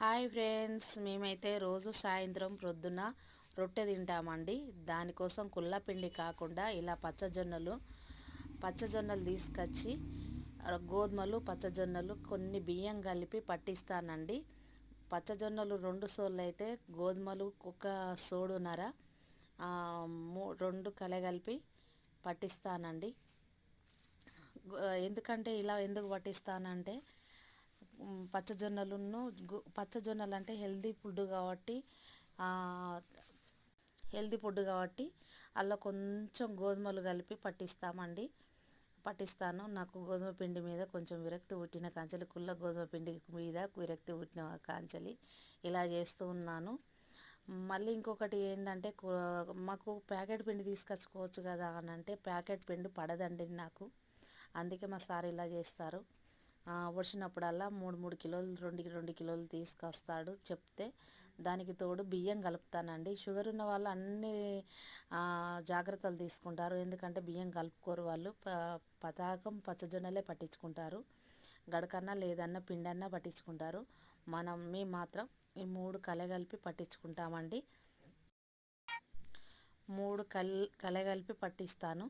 Hi friends మేమైతే రోజు సాయంత్రం ప్రొద్దున రొట్టె తింటామండి. దానికోసం కుళ్ళపిండి కాకుండా ఇలా పచ్చజొన్నలు పచ్చజొన్నలు తీసుకొచ్చి గోధుమలు పచ్చజొన్నలు కొన్ని బియ్యం కలిపి పట్టిస్తానండి. పచ్చజొన్నలు రెండు సోళ్ళు అయితే గోధుమలు ఒక సోడున్నర రెండు కలగలిపి పట్టిస్తానండి. ఎందుకంటే ఇలా ఎందుకు పట్టిస్తానంటే పచ్చజొన్నలును పచ్చజొన్నలు అంటే హెల్దీ ఫుడ్ కాబట్టి హెల్దీ ఫుడ్ కాబట్టి అలా కొంచెం గోధుమలు కలిపి పట్టిస్తామండి. పట్టిస్తాను. నాకు గోధుమ పిండి మీద కొంచెం విరక్తి పుట్టిన కాంచెలి కుళ్ళ గోధుమ పిండి మీద విరక్తి పుట్టిన కాంచెలి ఇలా చేస్తూ ఉన్నాను. మళ్ళీ ఇంకొకటి ఏంటంటే మాకు ప్యాకెట్ పిండి తీసుకొచ్చుకోవచ్చు కదా అని అంటే ప్యాకెట్ పిండి పడదండి నాకు. అందుకే మా సార్ ఇలా చేస్తారు. వచ్చినప్పుడల్లా మూడు మూడు కిలోలు రెండు రెండు కిలోలు తీసుకొస్తాడు చెప్తే దానికి తోడు బియ్యం కలుపుతానండి. షుగర్ ఉన్న వాళ్ళు అన్ని జాగ్రత్తలు తీసుకుంటారు. ఎందుకంటే బియ్యం కలుపుకోరు వాళ్ళు. పతాకం పచ్చజొన్నలే పట్టించుకుంటారు. గడకన్నా లేదన్నా పిండన్నా పట్టించుకుంటారు. మనం మేము మాత్రం ఈ మూడు కలగలిపి పట్టించుకుంటామండి. మూడు కల్ కలగలిపి పట్టిస్తాను.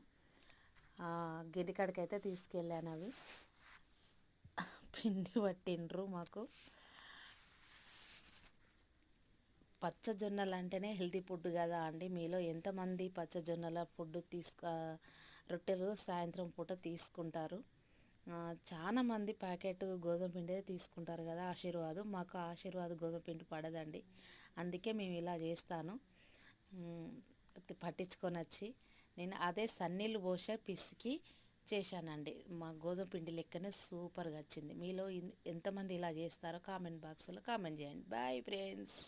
గిరికాడికైతే తీసుకెళ్ళాను అవి. పిండి పట్టిండ్రు మాకు. పచ్చజొన్నలు అంటేనే హెల్తీ ఫుడ్ కదా అండి. మీలో ఎంతమంది పచ్చజొన్నల ఫుడ్ తీసుకు రొట్టెలు సాయంత్రం పూట తీసుకుంటారు? చాలా మంది ప్యాకెట్ గోధుమ పిండి తీసుకుంటారు కదా ఆశీర్వాదం. మాకు ఆశీర్వాదం గోధుమ పిండి పడదండి. అందుకే మేము ఇలా చేస్తాను. పట్టించుకొని వచ్చి. నేను అదే సన్నీళ్ళు పోసే పిసికి చేశానండి. మా గోధుమ పిండి లెక్కనే సూపర్గా వచ్చింది. మీలో ఎంతమంది ఇలా చేస్తారో కామెంట్ బాక్స్లో కామెంట్ చేయండి. Bye friends.